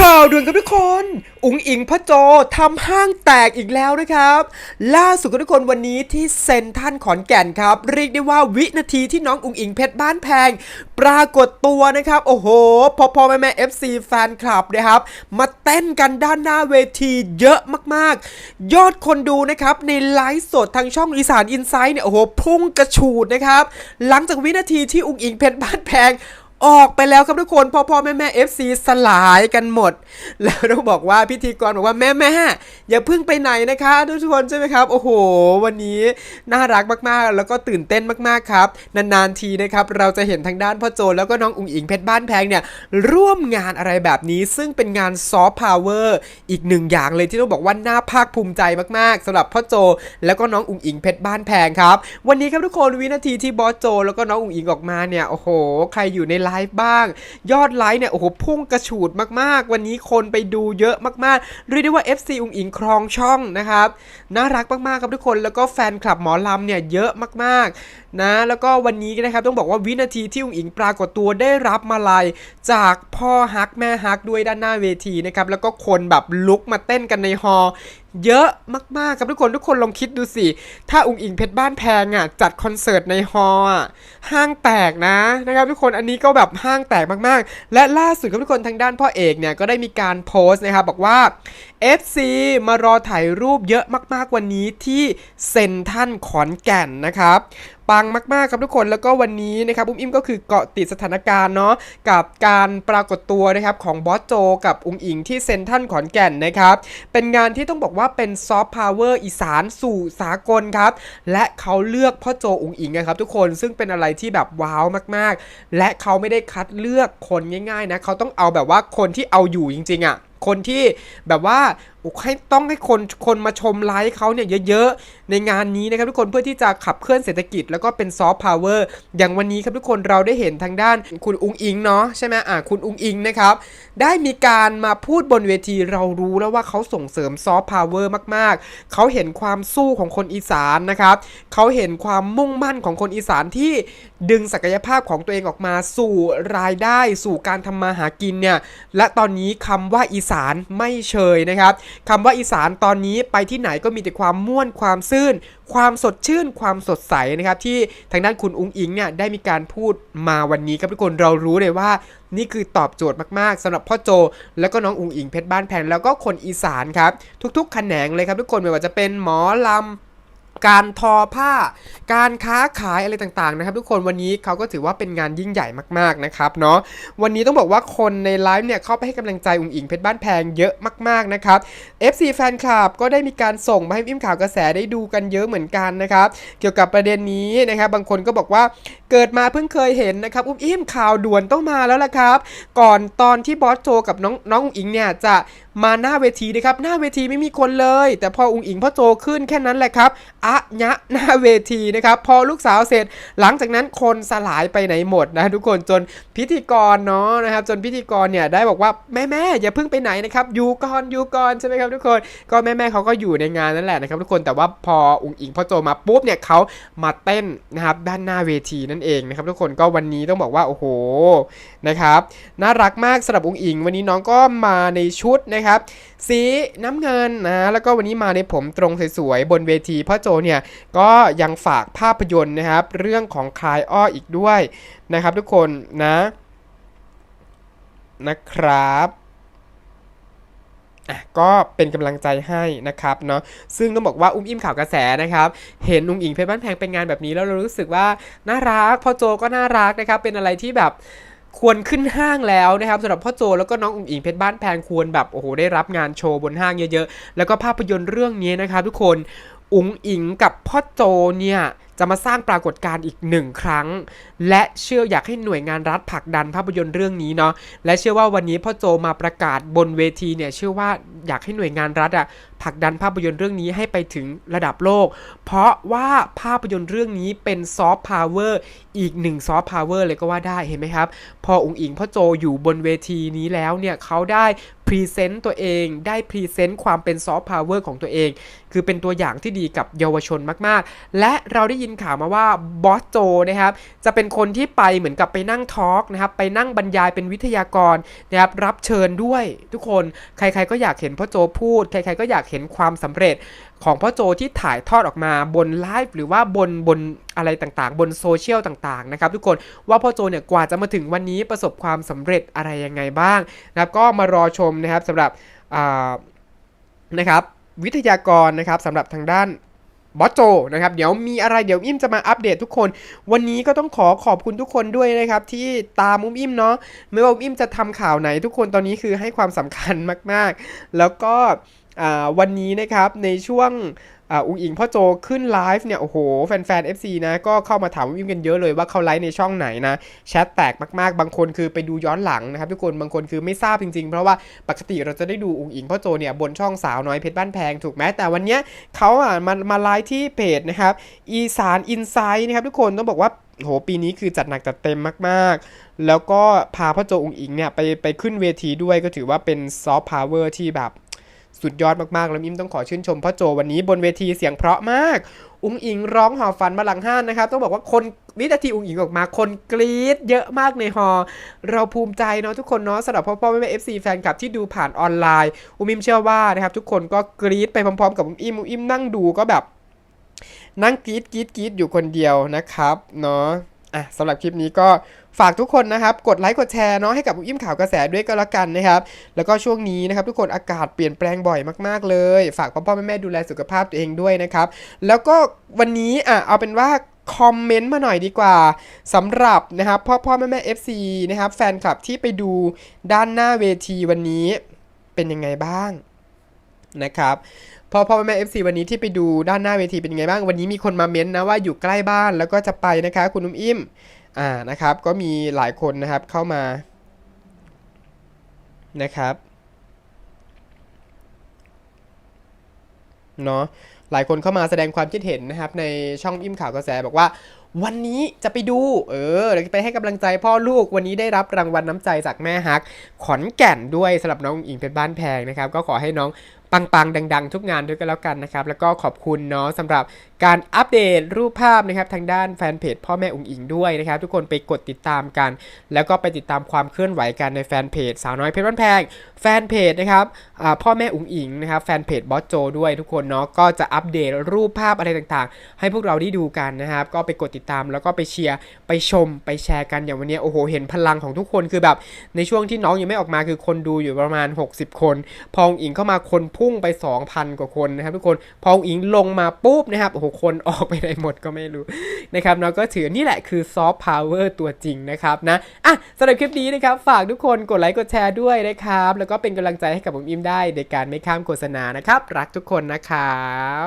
ข่าวด่วนครับทุกคน อุ๋งอิงพ่อโจทำห้างแตกอีกแล้วนะครับ ล่าสุดครับทุกคนวันนี้ที่เซนทรันขอนแก่นครับ เรียกได้ว่าวินาทีที่น้องอุ๋งอิงเพชรบ้านแพง ปรากฏตัวนะครับ โอ้โห พอพอแม่แม่เอฟซีแฟนคลับนะครับ มาเต้นกันด้านหน้าเวทีเยอะมากๆ ยอดคนดูนะครับ ในไลฟ์สดทางช่องอีสานอินไซด์เนี่ยโอ้โหพุ่งกระฉูดนะครับ หลังจากวินาทีที่อุ๋งอิงเพชรบ้านแพง ออกไปแล้วครับทุกคนพ่อพ่อแม่แม่เอฟซีสลายกันหมด แล้วต้องบอกว่าพิธีกรบอกว่าแม่แม่อย่าเพิ่งไปไหนนะคะทุกคนใช่ไหมครับ โอ้โห วันนี้น่ารักมากๆ แล้วก็ตื่นเต้นมากๆครับ นานๆทีนะครับเราจะเห็นทางด้านพ่อโจแล้วก็น้องอุ๋งอิงเพชรบ้านแพงเนี่ยร่วมงานอะไรแบบนี้ ซึ่งเป็นงานซอฟต์พาวเวอร์อีกหนึ่งอย่างเลยที่ต้องบอกว่าน่าภาคภูมิใจมากๆสำหรับพ่อโจ แล้วก็น้องอุ๋งอิงเพชรบ้านแพงครับ วันนี้ครับทุกคนวินาทีที่บอสโจ แล้วก็น้องอุ๋งอิงออกมาเนี่ยโอ้โห ใครอยู่ในไลฟ์บ้าง ยอดไลฟ์เนี่ยโอ้โหพุ่งกระฉูดมากๆ วันนี้คนไปดูเยอะมากๆเรียกได้ว่า FC อุ๋งอิงครองช่องนะครับน่ารักมากๆครับทุกคนแล้วก็แฟนคลับหมอลำเนี่ยเยอะมากๆ นะ แล้วก็วันนี้นะครับต้องบอกว่าวินาทีที่อุ๋งอิงปรากฏตัวได้รับมาลัยจากพ่อฮักแม่ฮักด้วยด้านหน้าเวทีนะครับแล้วก็คนแบบลุกมาเต้นกันในฮอล์เยอะมากๆครับทุกคนทุกคนลองคิดดูสิ ถ้าอุ๋งอิงเพชรบ้านแพงอะจัดคอนเสิร์ตในฮอลล์อะห้างแตกนะนะครับทุกคนอันนี้ก็แบบห้างแตกมากๆ และล่าสุดครับทุกคนทางด้านพ่อเอกเนี่ยก็ได้มีการโพสต์นะครับบอกว่า FC มารอถ่ายรูปเยอะมากๆวันนี้ที่เซนทันขอนแก่นนะครับ ปังมากๆครับทุกคนแล้วก็วันนี้นะครับอุ้มอิมก็คือเกาะติดสถานการณ์เนาะกับการปรากฏตัวนะครับของบอสโจกับอุงอิงที่เซนทันขอนแก่นนะครับเป็นงานที่ต้องบอกว่าเป็นซอฟต์พาวเวอร์อีสานสู่สากลครับและเขาเลือกพ่อโจอุงอิงนะครับทุกคนซึ่งเป็นอะไรที่แบบว้าวมากๆ และเขาไม่ได้คัดเลือกคนง่ายๆนะเขาต้องเอาแบบว่าคนที่เอาอยู่จริงๆอะ่ะคนที่แบบว่า ให้ต้องให้คนคนมาชมไลฟ์เขาเนี่ยเยอะๆ ในงานนี้นะครับทุกคนเพื่อที่จะขับเคลื่อนเศรษฐกิจแล้วก็เป็นซอฟต์พาวเวอร์อย่างวันนี้ครับทุกคนเราได้เห็นทางด้านคุณอุงอิงเนาะใช่ไหมอ่าคุณอุงอิงนะครับ ได้มีการมาพูดบนเวทีเรารู้แล้วว่าเขาส่งเสริมซอฟต์พาวเวอร์มากๆ เขาเห็นความสู้ของคนอีสานนะครับเขาเห็นความมุ่งมั่นของคนอีสานที่ดึงศักยภาพของตัวเองออกมาสู่รายได้สู่การทำมาหากินเนี่ยและตอนนี้คำว่าอีสานไม่เชยนะครับคำว่าอีสานตอนนี้ไปที่ไหนก็มีแต่ความม่วนความซื่น ความสดชื่น ความสดใสนะครับที่ทางด้านคุณอุ้งอิงเนี่ยได้มีการพูดมาวันนี้ครับทุกคนเรารู้เลยว่า นี่คือตอบโจทย์มากๆสำหรับพ่อโจ แล้วก็น้องอุงอิงเพชรบ้านแพงแล้วก็คนอีสานครับทุกๆ แขนงเลยครับทุกคนไม่ว่าจะเป็นหมอลำ การทอผ้า การค้าขายอะไรต่างๆนะครับ ทุกคนวันนี้เขาก็ถือว่าเป็นงานยิ่งใหญ่มากๆนะครับเนาะวันนี้ต้องบอกว่าคนในไลฟ์เนี่ยเข้าไปให้กำลังใจอุ๋งอิงเพชรบ้านแพงเยอะมากๆนะครับ FC แฟนคลับก็ได้มีการส่งมาให้อิมข่าวกระแสได้ดูกันเยอะเหมือนกันนะครับ เกี่ยวกับประเด็นนี้นะครับบางคนก็บอกว่าเกิดมาเพิ่งเคยเห็นนะครับ อุ้มอิมข่าวด่วนต้องมาแล้วล่ะครับ ก่อนตอนที่บอสโจกับน้องน้องอุ๋งอิงเนี่ยจะมาหน้าเวทีนะครับ หน้าเวทีไม่มีคนเลย แต่พออุ๋งอิงพ่อโจขึ้นแค่นั้นแหละครับอะยะหน้าเวทีนะครับ พอลูกสาวเสร็จ หลังจากนั้นคนสลายไปไหนหมดนะทุกคนจนพิธีกรเนาะนะครับ จนพิธีกรเนี่ยได้บอกว่าแม่แม่อย่าเพิ่งไปไหนนะครับอยู่ก่อนอยู่ก่อนใช่ไหมครับทุกคนก็แม่แม่เขาก็อยู่ในงานนั่นแหละนะครับ ทุกคนแต่ว่าพออุ๋งอิงพ่อโจมาปุ๊บเนี่ยเขามาเต้นนะครับด้านหน้าเวทีนั่นเองนะครับทุกคนก็วันนี้ต้องบอกว่าโอ้โหนะครับน่ารักมากสำหรับอุ๋งอิง วันนี้น้องก็มาในชุดนะครับ สีน้ำเงินนะแล้วก็วันนี้มาในผมตรงสวยๆบนเวทีพ่อโจเนี่ยก็ยังฝากภาพยนตร์นะครับ เรื่องของคลายอ้ออีกด้วยนะครับ ทุกคนนะนะครับ อะก็เป็นกำลังใจให้นะครับเนาะซึ่งต้องบอกว่าอุ้มอิ่มข่าวกระแสนะครับเห็นอุ้งอิงเพชรบ้านแพงเป็นงานแบบนี้แล้วเรารู้สึกว่าน่ารักพ่อโจก็น่ารักนะครับเป็นอะไรที่แบบควรขึ้นห้างแล้วนะครับสำหรับพ่อโจแล้วก็น้องอุ้งอิงเพชรบ้านแพงควรแบบโอ้โหได้รับงานโชว์บนห้างเยอะๆ แล้วก็ภาพยนตร์เรื่องนี้นะครับทุกคนอุ๋งอิงกับพ่อโจเนี่ย จะมาสร้างปรากฏการณ์อีกหนึ่งครั้ง และเชื่ออยากให้หน่วยงานรัฐผลักดันภาพยนตร์เรื่องนี้เนาะและเชื่อว่าวันนี้พ่อโจมาประกาศบนเวทีเนี่ยเชื่อว่าอยากให้หน่วยงานรัฐอะผลักดันภาพยนตร์เรื่องนี้ให้ไปถึงระดับโลก เพราะว่าภาพยนตร์เรื่องนี้เป็นซอฟต์พาวเวอร์อีกหนึ่งซอฟต์พาวเวอร์เลยก็ว่าได้เห็นไหมครับ พอองค์อิงพ่อโจอยู่บนเวทีนี้แล้วเนี่ยเขาได้พรีเซนต์ตัวเองได้พรีเซนต์ความเป็นซอฟต์พาวเวอร์ของตัวเอง คือเป็นตัวอย่างที่ดีกับเยาวชนมากๆ และเราได้ยินยินข่าวมาว่าบอสโจนะครับจะเป็นคนที่ไปเหมือนกับไปนั่งทอล์กนะครับไปนั่งบรรยายเป็นวิทยากรนะครับรับเชิญด้วย ทุกคนใครๆก็อยากเห็นพ่อโจพูด ใครๆก็อยากเห็นความสำเร็จของพ่อโจที่ถ่ายทอดออกมาบนไลฟ์หรือว่าบนบนอะไรต่างๆ บนโซเชียลต่างๆนะครับทุกคนว่าพ่อโจเนี่ยกว่าจะมาถึงวันนี้ประสบความสำเร็จอะไรยังไงบ้างนะครับก็มารอชมนะครับสำหรับนะครับวิทยากรนะครับสำหรับทางด้าน บอสโจนะครับเดี๋ยวมีอะไรเดี๋ยวอิ่มจะมาอัปเดตทุกคน วันนี้ก็ต้องขอขอบคุณทุกคนด้วยนะครับที่ตามอุ้มอิ่มเนาะไม่ว่าอุ้มอิ่มจะทำข่าวไหนทุกคนตอนนี้คือให้ความสำคัญมาก ๆ แล้วก็วันนี้นะครับในช่วง อุ้งอิงพ่อโจขึ้นไลฟ์เนี่ยโอ้โหแฟนๆ FC นะก็เข้ามาถามอุ้มอิ่มกันเยอะเลยว่าเขาไลฟ์ในช่องไหนนะแชทแตกมากๆ บางคนคือไปดูย้อนหลังนะครับทุกคนบางคนคือไม่ทราบจริงๆ เพราะว่าปกติเราจะได้ดูอุ้งอิงพ่อโจเนี่ยบนช่องสาวน้อยเพชรบ้านแพงถูกไหมแต่วันเนี้ยเขาอะมามาไลฟ์ที่เพจนะครับอีสานอินไซด์นะครับทุกคนต้องบอกว่าโหปีนี้คือจัดหนักจัดเต็มมากๆ แล้วก็พาพ่อโจอุ้งอิงเนี่ยไปไปขึ้นเวทีด้วยก็ถือว่าเป็นซอฟต์พาวเวอร์ที่แบบ สุดยอดมากๆ แล้วอิมต้องขอชื่นชมพ่อโจวันนี้บนเวทีเสียงเพราะมาก อุ้งอิงร้องหอฝันมาหลังห้านนะครับ ต้องบอกว่าคนวินาทีอุ้งอิงออกมาคนกรี๊ดเยอะมากในฮอ เราภูมิใจเนาะทุกคนเนาะสำหรับพ่อพ่อแม่แม่เอฟซีแฟนคลับที่ดูผ่านออนไลน์ อุ้มอิมเชื่อว่านะครับทุกคนก็กรี๊ดไปพร้อมๆ กับอุ้มอิมอุ้มอิมนั่งดูก็แบบ นั่งกรี๊ดกรี๊ดกรี๊ดอยู่คนเดียวนะครับเนาะ อะสำหรับคลิปนี้ก็ฝากทุกคนนะครับ กดไลค์กดแชร์เนาะให้กับอุ้มอิ่มข่าวกระแสด้วยก็แล้วกันนะครับ แล้วก็ช่วงนี้นะครับทุกคนอากาศเปลี่ยนแปลงบ่อยมากๆเลย ฝากพ่อพ่อแม่แม่ดูแลสุขภาพตัวเองด้วยนะครับ แล้วก็วันนี้อะเอาเป็นว่าคอมเมนต์มาหน่อยดีกว่าสำหรับนะครับพ่อพ่อแม่แม่ FC นะครับแฟนคลับที่ไปดูด้านหน้าเวทีวันนี้เป็นยังไงบ้างนะครับ พ่อพ่อแม่ FC วันนี้ที่ไปดูด้านหน้าเวทีเป็นยังไงบ้าง วันนี้มีคนมาเม้นต์นะว่าอยู่ใกล้บ้านแล้วก็จะไปนะคะ คุณนุ่มอิ่มอ่านะครับ ก็มีหลายคนนะครับเข้ามานะครับเนาะหลายคนเข้ามาแสดงความคิดเห็นนะครับ ในช่องอิ่มข่าวกระแสบอกว่า วันนี้จะไปดู เออไปให้กำลังใจพ่อลูกวันนี้ได้รับรางวัลน้ำใจจากแม่ฮัก ขอนแก่นด้วยสำหรับน้องอุ๋งอิงเป็นบ้านแพงนะครับ ก็ขอให้น้อง ปังๆ ดัง ๆ ทุกงานด้วยกันแล้วกันนะครับ แล้วก็ขอบคุณเนาะสำหรับการอัปเดตรูปภาพนะครับทางด้านแฟนเพจพ่อแม่อุ๋งอิงด้วยนะครับทุกคนไปกดติดตามกัน แล้วก็ไปติดตามความเคลื่อนไหวกันในแฟนเพจสาวน้อยเพชรบ้านแพงแฟนเพจนะครับพ่อแม่อุ๋งอิงนะครับแฟนเพจบอสโจด้วยทุกคนเนาะก็จะอัปเดตรูปภาพอะไรต่างๆ ให้พวกเราได้ดูกันนะครับก็ไปกดติดตามแล้วก็ไปเชียร์ไปชมไปแชร์กันอย่างวันนี้โอ้โหเห็นพลังของทุกคนคือแบบในช่วงที่น้องยังไม่ออกมาคือคนดูอยู่ประมาณ 60 คน พองอิงเข้ามาคนพุ่งไป 2,000 กว่าคนนะครับทุกคนพองอิงลงมาปุ๊บนะครับโอ้โหคนออกไปไหนหมดก็ไม่รู้นะครับเนาะก็ถือนี่แหละคือซอฟต์พาวเวอร์ตัวจริงนะครับนะอะสำหรับคลิปนี้นะครับ ฝากทุกคนกดไลค์กดแชร์ด้วยนะครับ แล้วก็เป็นกำลังใจให้กับผมอิมได้ในการไม่ข้ามโฆษณานะครับ รักทุกคนนะครับ